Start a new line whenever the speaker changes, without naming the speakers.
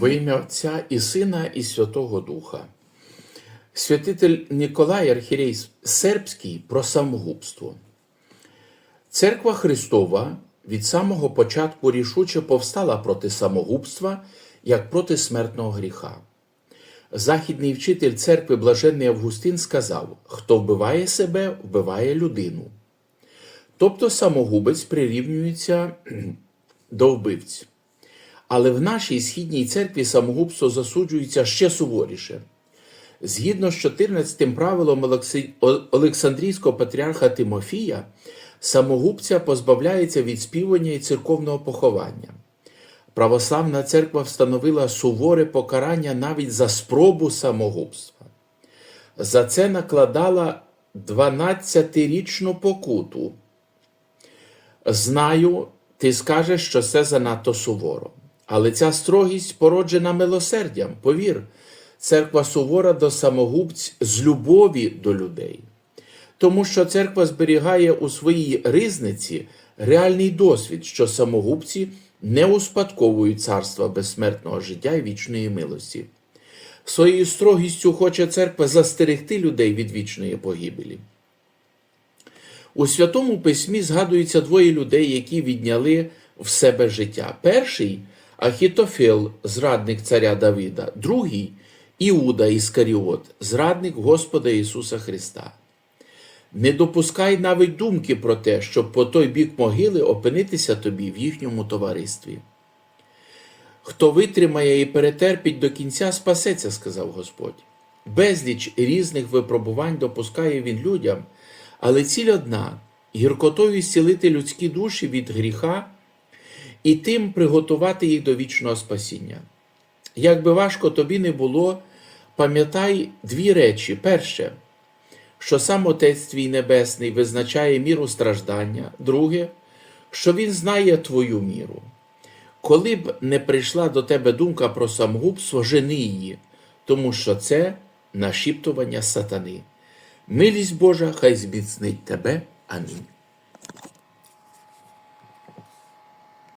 Во ім'я Отця і Сина, і Святого Духа. Святитель Ніколай Архірей Сербський про самогубство. Церква Христова від самого початку рішуче повстала проти самогубства як проти смертного гріха. Західний вчитель церкви Блаженний Августин сказав: хто вбиває себе, вбиває людину. Тобто самогубець прирівнюється до вбивці. Але в нашій східній церкві самогубство засуджується ще суворіше. Згідно з 14 правилом Олександрійського патріарха Тимофія, самогубця позбавляється від співання і церковного поховання. Православна церква встановила суворе покарання навіть за спробу самогубства. За це накладала 12-річну покуту. Знаю, ти скажеш, що це занадто суворо. Але ця строгість породжена милосердям. Повір, церква сувора до самогубць з любові до людей. Тому що церква зберігає у своїй ризниці реальний досвід, що самогубці не успадковують царства безсмертного життя і вічної милості. Своєю строгістю хоче церква застерегти людей від вічної погибелі. У Святому Письмі згадується двоє людей, які відняли в себе життя. Перший Ахітофел, зрадник царя Давида, другий Іуда Іскаріот, зрадник Господа Ісуса Христа. Не допускай навіть думки про те, щоб по той бік могили опинитися тобі в їхньому товаристві. Хто витримає і перетерпить до кінця, спасеться, сказав Господь. Безліч різних випробувань допускає він людям, але ціль одна гіркотою зцілити людські душі від гріха і тим приготувати їх до вічного спасіння. Як би важко тобі не було, пам'ятай дві речі: перше, що сам Отець твій Небесний визначає міру страждання, друге, що Він знає твою міру. Коли б не прийшла до тебе думка про самогубство, жени її, тому що це нашіптування сатани. Милість Божа хай зміцнить тебе. Амінь.